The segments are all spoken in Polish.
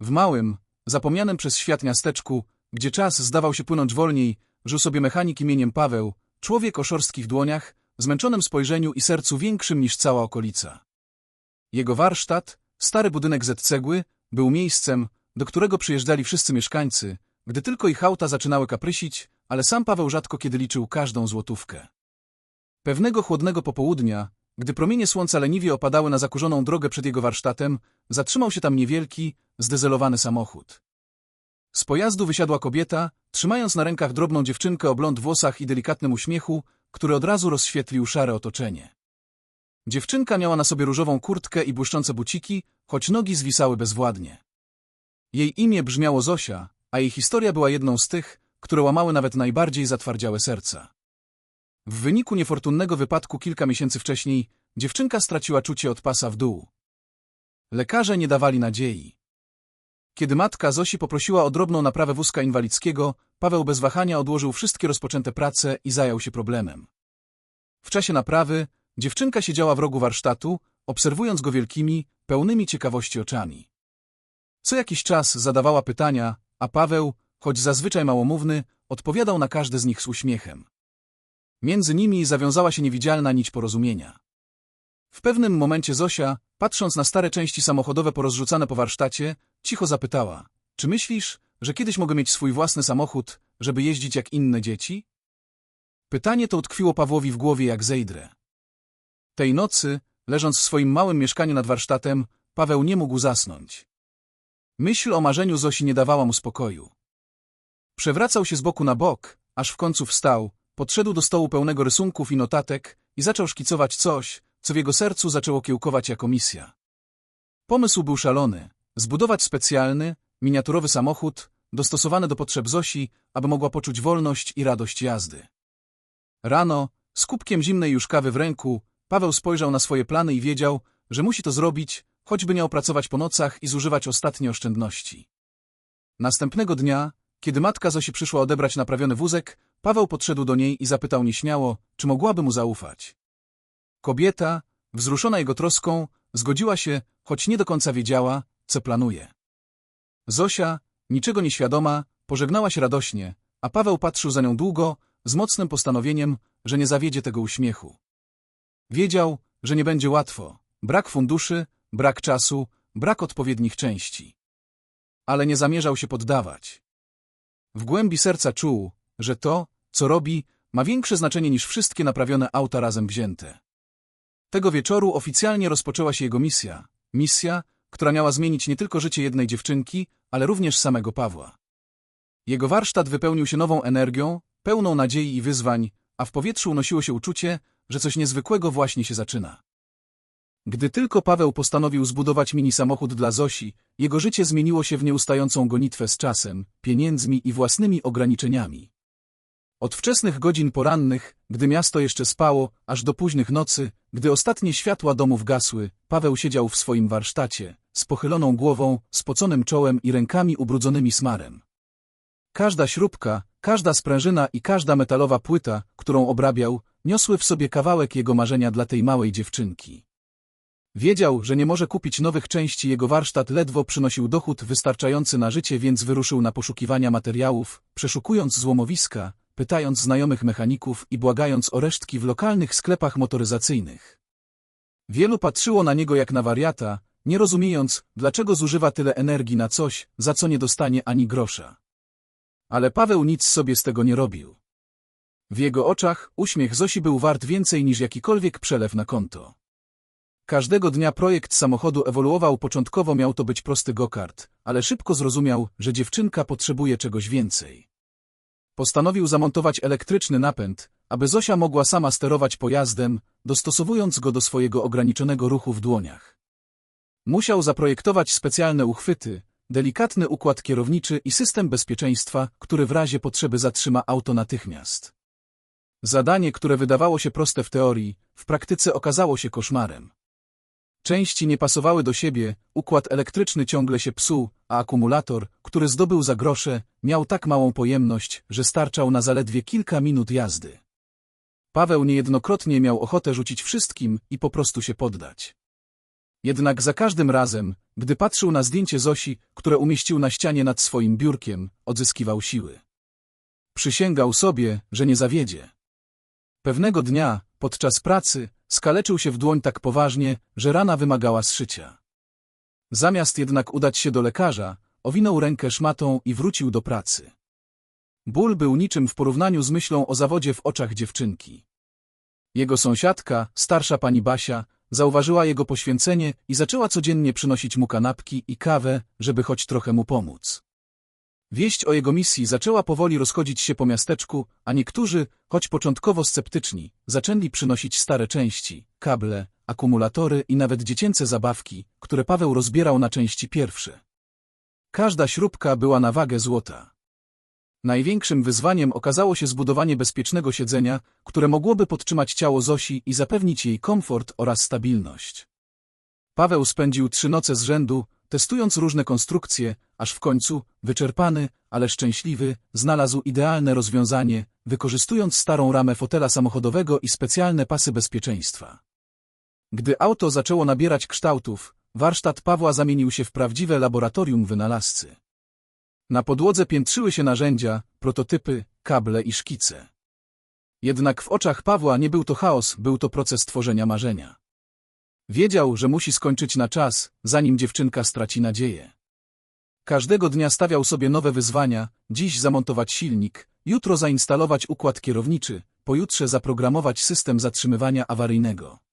W małym, zapomnianym przez świat miasteczku, gdzie czas zdawał się płynąć wolniej, żył sobie mechanik imieniem Paweł, człowiek o szorstkich dłoniach, zmęczonym spojrzeniu i sercu większym niż cała okolica. Jego warsztat, stary budynek z cegły, był miejscem, do którego przyjeżdżali wszyscy mieszkańcy, gdy tylko ich auta zaczynały kaprysić, ale sam Paweł rzadko kiedy liczył każdą złotówkę. Pewnego chłodnego popołudnia, gdy promienie słońca leniwie opadały na zakurzoną drogę przed jego warsztatem, zatrzymał się tam niewielki, zdezelowany samochód. Z pojazdu wysiadła kobieta, trzymając na rękach drobną dziewczynkę o blond włosach i delikatnym uśmiechu, który od razu rozświetlił szare otoczenie. Dziewczynka miała na sobie różową kurtkę i błyszczące buciki, choć nogi zwisały bezwładnie. Jej imię brzmiało Zosia, a jej historia była jedną z tych, które łamały nawet najbardziej zatwardziałe serca. W wyniku niefortunnego wypadku kilka miesięcy wcześniej dziewczynka straciła czucie od pasa w dół. Lekarze nie dawali nadziei. Kiedy matka Zosi poprosiła o drobną naprawę wózka inwalidzkiego, Paweł bez wahania odłożył wszystkie rozpoczęte prace i zajął się problemem. W czasie naprawy dziewczynka siedziała w rogu warsztatu, obserwując go wielkimi, pełnymi ciekawości oczami. Co jakiś czas zadawała pytania, a Paweł, choć zazwyczaj małomówny, odpowiadał na każde z nich z uśmiechem. Między nimi zawiązała się niewidzialna nić porozumienia. W pewnym momencie Zosia, patrząc na stare części samochodowe porozrzucane po warsztacie, cicho zapytała, czy myślisz, że kiedyś mogę mieć swój własny samochód, żeby jeździć jak inne dzieci? Pytanie to utkwiło Pawłowi w głowie jak zejdrę. Tej nocy, leżąc w swoim małym mieszkaniu nad warsztatem, Paweł nie mógł zasnąć. Myśl o marzeniu Zosi nie dawała mu spokoju. Przewracał się z boku na bok, aż w końcu wstał, podszedł do stołu pełnego rysunków i notatek i zaczął szkicować coś, co w jego sercu zaczęło kiełkować jako misja. Pomysł był szalony. Zbudować specjalny, miniaturowy samochód, dostosowany do potrzeb Zosi, aby mogła poczuć wolność i radość jazdy. Rano, z kubkiem zimnej już kawy w ręku, Paweł spojrzał na swoje plany i wiedział, że musi to zrobić, choćby nie opracować po nocach i zużywać ostatnie oszczędności. Następnego dnia, kiedy matka Zosi przyszła odebrać naprawiony wózek, Paweł podszedł do niej i zapytał nieśmiało, czy mogłaby mu zaufać. Kobieta, wzruszona jego troską, zgodziła się, choć nie do końca wiedziała, co planuje. Zosia, niczego nieświadoma, pożegnała się radośnie, a Paweł patrzył za nią długo, z mocnym postanowieniem, że nie zawiedzie tego uśmiechu. Wiedział, że nie będzie łatwo. Brak funduszy, brak czasu, brak odpowiednich części. Ale nie zamierzał się poddawać. W głębi serca czuł, że to, co robi, ma większe znaczenie niż wszystkie naprawione auta razem wzięte. Tego wieczoru oficjalnie rozpoczęła się jego misja. Misja, która miała zmienić nie tylko życie jednej dziewczynki, ale również samego Pawła. Jego warsztat wypełnił się nową energią, pełną nadziei i wyzwań, a w powietrzu unosiło się uczucie, że coś niezwykłego właśnie się zaczyna. Gdy tylko Paweł postanowił zbudować mini samochód dla Zosi, jego życie zmieniło się w nieustającą gonitwę z czasem, pieniędzmi i własnymi ograniczeniami. Od wczesnych godzin porannych, gdy miasto jeszcze spało, aż do późnych nocy, gdy ostatnie światła domów gasły, Paweł siedział w swoim warsztacie, z pochyloną głową, spoconym czołem i rękami ubrudzonymi smarem. Każda śrubka, każda sprężyna i każda metalowa płyta, którą obrabiał, niosły w sobie kawałek jego marzenia dla tej małej dziewczynki. Wiedział, że nie może kupić nowych części, jego warsztat ledwo przynosił dochód wystarczający na życie, więc wyruszył na poszukiwania materiałów, przeszukując złomowiska, pytając znajomych mechaników i błagając o resztki w lokalnych sklepach motoryzacyjnych. Wielu patrzyło na niego jak na wariata, nie rozumiejąc, dlaczego zużywa tyle energii na coś, za co nie dostanie ani grosza. Ale Paweł nic sobie z tego nie robił. W jego oczach uśmiech Zosi był wart więcej niż jakikolwiek przelew na konto. Każdego dnia projekt samochodu ewoluował. Początkowo miał to być prosty gokart, ale szybko zrozumiał, że dziewczynka potrzebuje czegoś więcej. Postanowił zamontować elektryczny napęd, aby Zosia mogła sama sterować pojazdem, dostosowując go do swojego ograniczonego ruchu w dłoniach. Musiał zaprojektować specjalne uchwyty, delikatny układ kierowniczy i system bezpieczeństwa, który w razie potrzeby zatrzyma auto natychmiast. Zadanie, które wydawało się proste w teorii, w praktyce okazało się koszmarem. Części nie pasowały do siebie, układ elektryczny ciągle się psuł, a akumulator, który zdobył za grosze, miał tak małą pojemność, że starczał na zaledwie kilka minut jazdy. Paweł niejednokrotnie miał ochotę rzucić wszystkim i po prostu się poddać. Jednak za każdym razem, gdy patrzył na zdjęcie Zosi, które umieścił na ścianie nad swoim biurkiem, odzyskiwał siły. Przysięgał sobie, że nie zawiedzie. Pewnego dnia, podczas pracy, skaleczył się w dłoń tak poważnie, że rana wymagała zszycia. Zamiast jednak udać się do lekarza, owinął rękę szmatą i wrócił do pracy. Ból był niczym w porównaniu z myślą o zawodzie w oczach dziewczynki. Jego sąsiadka, starsza pani Basia, zauważyła jego poświęcenie i zaczęła codziennie przynosić mu kanapki i kawę, żeby choć trochę mu pomóc. Wieść o jego misji zaczęła powoli rozchodzić się po miasteczku, a niektórzy, choć początkowo sceptyczni, zaczęli przynosić stare części, kable, akumulatory i nawet dziecięce zabawki, które Paweł rozbierał na części pierwsze. Każda śrubka była na wagę złota. Największym wyzwaniem okazało się zbudowanie bezpiecznego siedzenia, które mogłoby podtrzymać ciało Zosi i zapewnić jej komfort oraz stabilność. Paweł spędził trzy noce z rzędu, testując różne konstrukcje, aż w końcu, wyczerpany, ale szczęśliwy, znalazł idealne rozwiązanie, wykorzystując starą ramę fotela samochodowego i specjalne pasy bezpieczeństwa. Gdy auto zaczęło nabierać kształtów, warsztat Pawła zamienił się w prawdziwe laboratorium wynalazcy. Na podłodze piętrzyły się narzędzia, prototypy, kable i szkice. Jednak w oczach Pawła nie był to chaos, był to proces tworzenia marzenia. Wiedział, że musi skończyć na czas, zanim dziewczynka straci nadzieję. Każdego dnia stawiał sobie nowe wyzwania, dziś zamontować silnik, jutro zainstalować układ kierowniczy, pojutrze zaprogramować system zatrzymywania awaryjnego.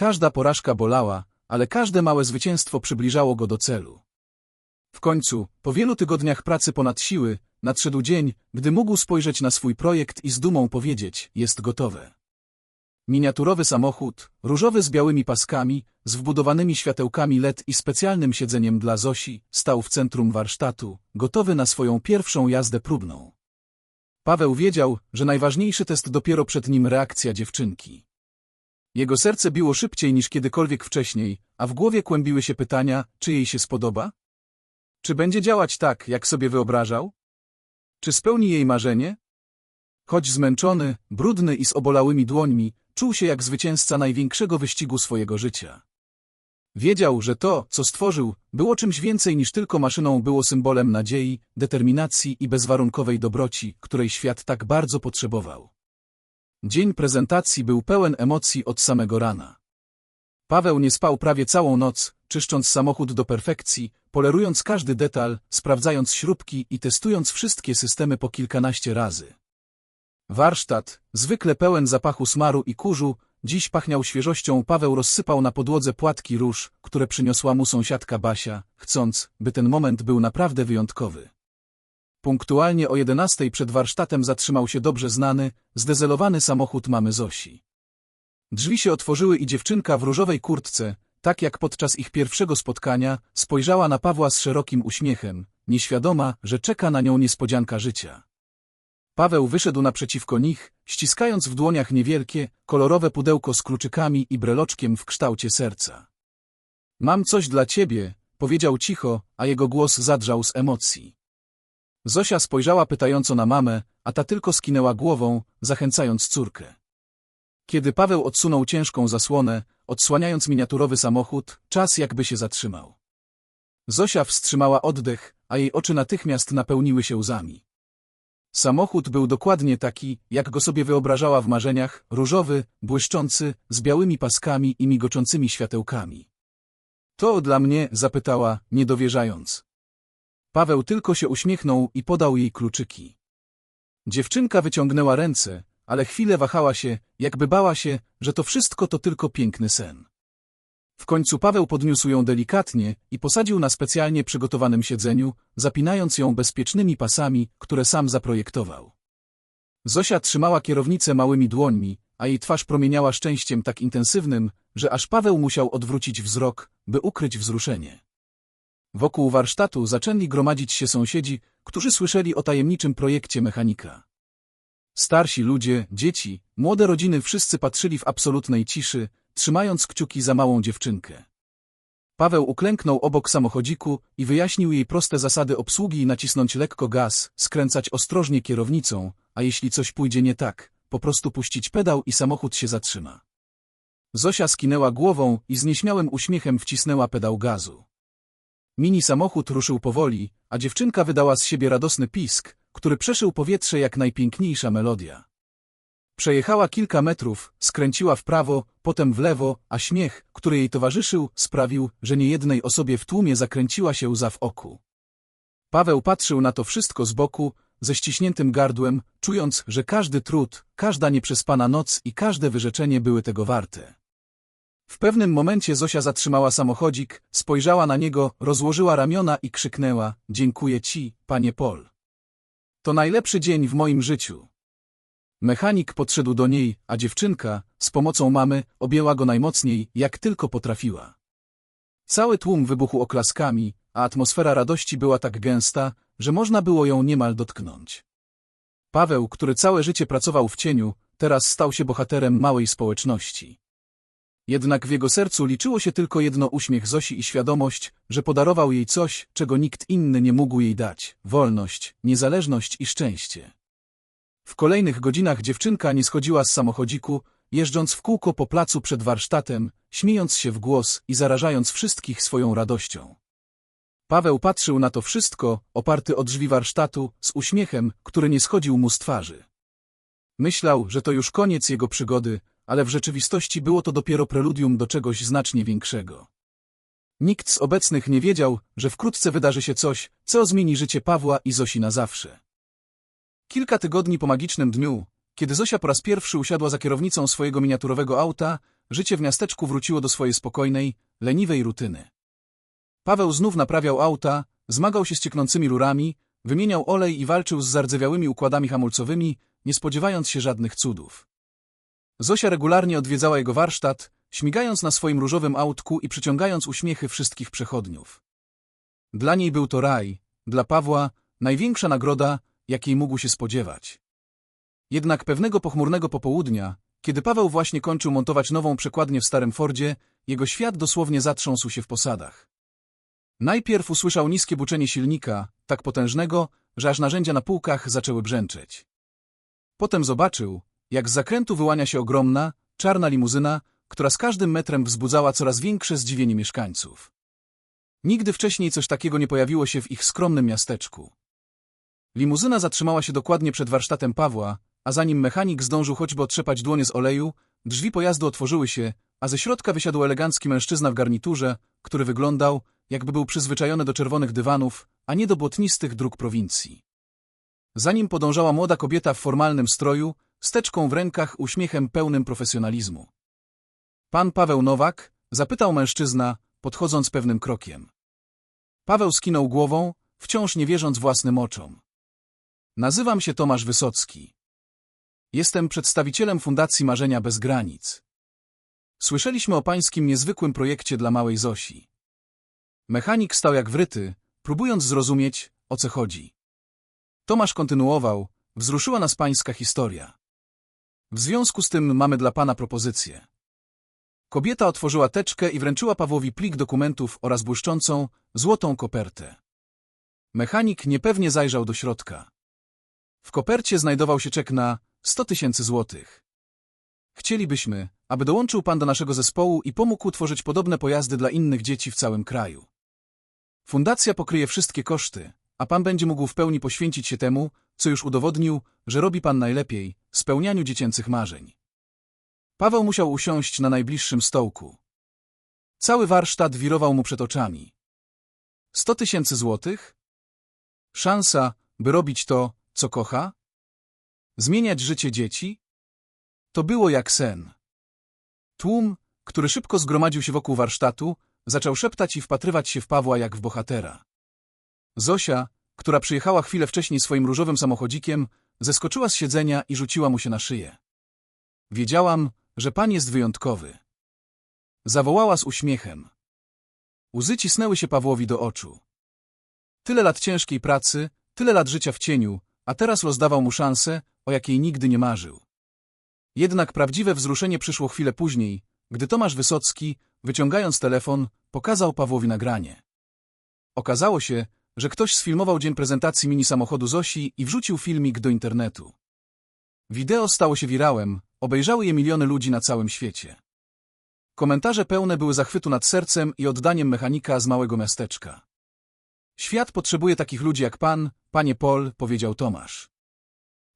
Każda porażka bolała, ale każde małe zwycięstwo przybliżało go do celu. W końcu, po wielu tygodniach pracy ponad siły, nadszedł dzień, gdy mógł spojrzeć na swój projekt i z dumą powiedzieć, jest gotowe. Miniaturowy samochód, różowy z białymi paskami, z wbudowanymi światełkami LED i specjalnym siedzeniem dla Zosi, stał w centrum warsztatu, gotowy na swoją pierwszą jazdę próbną. Paweł wiedział, że najważniejszy test dopiero przed nim reakcja dziewczynki. Jego serce biło szybciej niż kiedykolwiek wcześniej, a w głowie kłębiły się pytania, czy jej się spodoba? Czy będzie działać tak, jak sobie wyobrażał? Czy spełni jej marzenie? Choć zmęczony, brudny i z obolałymi dłońmi, czuł się jak zwycięzca największego wyścigu swojego życia. Wiedział, że to, co stworzył, było czymś więcej niż tylko maszyną, było symbolem nadziei, determinacji i bezwarunkowej dobroci, której świat tak bardzo potrzebował. Dzień prezentacji był pełen emocji od samego rana. Paweł nie spał prawie całą noc, czyszcząc samochód do perfekcji, polerując każdy detal, sprawdzając śrubki i testując wszystkie systemy po kilkanaście razy. Warsztat, zwykle pełen zapachu smaru i kurzu, dziś pachniał świeżością. Paweł rozsypał na podłodze płatki róż, które przyniosła mu sąsiadka Basia, chcąc, by ten moment był naprawdę wyjątkowy. Punktualnie o jedenastej przed warsztatem zatrzymał się dobrze znany, zdezelowany samochód mamy Zosi. Drzwi się otworzyły i dziewczynka w różowej kurtce, tak jak podczas ich pierwszego spotkania, spojrzała na Pawła z szerokim uśmiechem, nieświadoma, że czeka na nią niespodzianka życia. Paweł wyszedł naprzeciwko nich, ściskając w dłoniach niewielkie, kolorowe pudełko z kluczykami i breloczkiem w kształcie serca. Mam coś dla ciebie, powiedział cicho, a jego głos zadrzał z emocji. Zosia spojrzała pytająco na mamę, a ta tylko skinęła głową, zachęcając córkę. Kiedy Paweł odsunął ciężką zasłonę, odsłaniając miniaturowy samochód, czas jakby się zatrzymał. Zosia wstrzymała oddech, a jej oczy natychmiast napełniły się łzami. Samochód był dokładnie taki, jak go sobie wyobrażała w marzeniach, różowy, błyszczący, z białymi paskami i migoczącymi światełkami. To dla mnie, zapytała, niedowierzając. Paweł tylko się uśmiechnął i podał jej kluczyki. Dziewczynka wyciągnęła ręce, ale chwilę wahała się, jakby bała się, że to wszystko to tylko piękny sen. W końcu Paweł podniósł ją delikatnie i posadził na specjalnie przygotowanym siedzeniu, zapinając ją bezpiecznymi pasami, które sam zaprojektował. Zosia trzymała kierownicę małymi dłońmi, a jej twarz promieniała szczęściem tak intensywnym, że aż Paweł musiał odwrócić wzrok, by ukryć wzruszenie. Wokół warsztatu zaczęli gromadzić się sąsiedzi, którzy słyszeli o tajemniczym projekcie mechanika. Starsi ludzie, dzieci, młode rodziny wszyscy patrzyli w absolutnej ciszy, trzymając kciuki za małą dziewczynkę. Paweł uklęknął obok samochodziku i wyjaśnił jej proste zasady obsługi nacisnąć lekko gaz, skręcać ostrożnie kierownicą, a jeśli coś pójdzie nie tak, po prostu puścić pedał i samochód się zatrzyma. Zosia skinęła głową i z nieśmiałym uśmiechem wcisnęła pedał gazu. Mini samochód ruszył powoli, a dziewczynka wydała z siebie radosny pisk, który przeszył powietrze jak najpiękniejsza melodia. Przejechała kilka metrów, skręciła w prawo, potem w lewo, a śmiech, który jej towarzyszył, sprawił, że niejednej osobie w tłumie zakręciła się łza w oku. Paweł patrzył na to wszystko z boku, ze ściśniętym gardłem, czując, że każdy trud, każda nieprzespana noc i każde wyrzeczenie były tego warte. W pewnym momencie Zosia zatrzymała samochodzik, spojrzała na niego, rozłożyła ramiona i krzyknęła — Dziękuję ci, panie Pol. To najlepszy dzień w moim życiu. Mechanik podszedł do niej, a dziewczynka, z pomocą mamy, objęła go najmocniej, jak tylko potrafiła. Cały tłum wybuchł oklaskami, a atmosfera radości była tak gęsta, że można było ją niemal dotknąć. Paweł, który całe życie pracował w cieniu, teraz stał się bohaterem małej społeczności. Jednak w jego sercu liczyło się tylko jedno uśmiech Zosi i świadomość, że podarował jej coś, czego nikt inny nie mógł jej dać – wolność, niezależność i szczęście. W kolejnych godzinach dziewczynka nie schodziła z samochodziku, jeżdżąc w kółko po placu przed warsztatem, śmiejąc się w głos i zarażając wszystkich swoją radością. Paweł patrzył na to wszystko, oparty o drzwi warsztatu, z uśmiechem, który nie schodził mu z twarzy. Myślał, że to już koniec jego przygody, ale w rzeczywistości było to dopiero preludium do czegoś znacznie większego. Nikt z obecnych nie wiedział, że wkrótce wydarzy się coś, co zmieni życie Pawła i Zosi na zawsze. Kilka tygodni po magicznym dniu, kiedy Zosia po raz pierwszy usiadła za kierownicą swojego miniaturowego auta, życie w miasteczku wróciło do swojej spokojnej, leniwej rutyny. Paweł znów naprawiał auta, zmagał się z cieknącymi rurami, wymieniał olej i walczył z zardzewiałymi układami hamulcowymi, nie spodziewając się żadnych cudów. Zosia regularnie odwiedzała jego warsztat, śmigając na swoim różowym autku i przyciągając uśmiechy wszystkich przechodniów. Dla niej był to raj, dla Pawła największa nagroda, jakiej mógł się spodziewać. Jednak pewnego pochmurnego popołudnia, kiedy Paweł właśnie kończył montować nową przekładnię w starym Fordzie, jego świat dosłownie zatrząsł się w posadach. Najpierw usłyszał niskie buczenie silnika, tak potężnego, że aż narzędzia na półkach zaczęły brzęczeć. Potem zobaczył, jak z zakrętu wyłania się ogromna, czarna limuzyna, która z każdym metrem wzbudzała coraz większe zdziwienie mieszkańców. Nigdy wcześniej coś takiego nie pojawiło się w ich skromnym miasteczku. Limuzyna zatrzymała się dokładnie przed warsztatem Pawła, a zanim mechanik zdążył choćby otrzepać dłonie z oleju, drzwi pojazdu otworzyły się, a ze środka wysiadł elegancki mężczyzna w garniturze, który wyglądał, jakby był przyzwyczajony do czerwonych dywanów, a nie do błotnistych dróg prowincji. Za nim podążała młoda kobieta w formalnym stroju, steczką w rękach, uśmiechem pełnym profesjonalizmu. Pan Paweł Nowak? zapytał mężczyzna, podchodząc pewnym krokiem. Paweł skinął głową, wciąż nie wierząc własnym oczom. Nazywam się Tomasz Wysocki. Jestem przedstawicielem Fundacji Marzenia Bez Granic. Słyszeliśmy o pańskim niezwykłym projekcie dla małej Zosi. Mechanik stał jak wryty, próbując zrozumieć, o co chodzi. Tomasz kontynuował, wzruszyła nas pańska historia. W związku z tym mamy dla pana propozycję. Kobieta otworzyła teczkę i wręczyła Pawłowi plik dokumentów oraz błyszczącą, złotą kopertę. Mechanik niepewnie zajrzał do środka. W kopercie znajdował się czek na 100 tysięcy złotych. Chcielibyśmy, aby dołączył pan do naszego zespołu i pomógł tworzyć podobne pojazdy dla innych dzieci w całym kraju. Fundacja pokryje wszystkie koszty, a pan będzie mógł w pełni poświęcić się temu, co już udowodnił, że robi pan najlepiej, spełnianiu dziecięcych marzeń. Paweł musiał usiąść na najbliższym stołku. Cały warsztat wirował mu przed oczami. Sto tysięcy złotych? Szansa, by robić to, co kocha? Zmieniać życie dzieci? To było jak sen. Tłum, który szybko zgromadził się wokół warsztatu, zaczął szeptać i wpatrywać się w Pawła jak w bohatera. Zosia, która przyjechała chwilę wcześniej swoim różowym samochodzikiem, zeskoczyła z siedzenia i rzuciła mu się na szyję. Wiedziałam, że pan jest wyjątkowy. Zawołała z uśmiechem. Łzy cisnęły się Pawłowi do oczu. Tyle lat ciężkiej pracy, tyle lat życia w cieniu, a teraz rozdawał mu szansę, o jakiej nigdy nie marzył. Jednak prawdziwe wzruszenie przyszło chwilę później, gdy Tomasz Wysocki, wyciągając telefon, pokazał Pawłowi nagranie. Okazało się, że ktoś sfilmował dzień prezentacji mini samochodu Zosi i wrzucił filmik do internetu. Wideo stało się wirałem, obejrzały je miliony ludzi na całym świecie. Komentarze pełne były zachwytu nad sercem i oddaniem mechanika z małego miasteczka. Świat potrzebuje takich ludzi jak pan, panie Pol, powiedział Tomasz.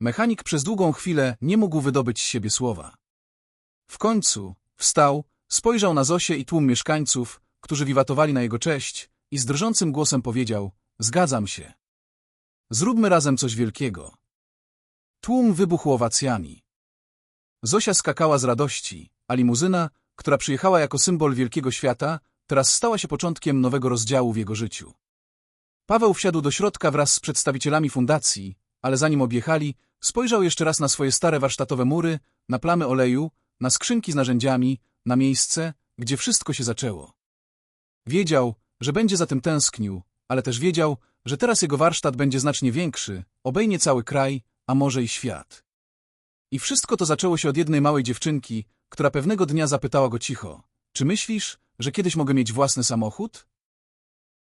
Mechanik przez długą chwilę nie mógł wydobyć z siebie słowa. W końcu wstał, spojrzał na Zosię i tłum mieszkańców, którzy wiwatowali na jego cześć i z drżącym głosem powiedział, zgadzam się. Zróbmy razem coś wielkiego. Tłum wybuchł owacjami. Zosia skakała z radości, a limuzyna, która przyjechała jako symbol wielkiego świata, teraz stała się początkiem nowego rozdziału w jego życiu. Paweł wsiadł do środka wraz z przedstawicielami fundacji, ale zanim objechali, spojrzał jeszcze raz na swoje stare warsztatowe mury, na plamy oleju, na skrzynki z narzędziami, na miejsce, gdzie wszystko się zaczęło. Wiedział, że będzie za tym tęsknił, ale też wiedział, że teraz jego warsztat będzie znacznie większy, obejmie cały kraj, a może i świat. I wszystko to zaczęło się od jednej małej dziewczynki, która pewnego dnia zapytała go cicho, czy myślisz, że kiedyś mogę mieć własny samochód?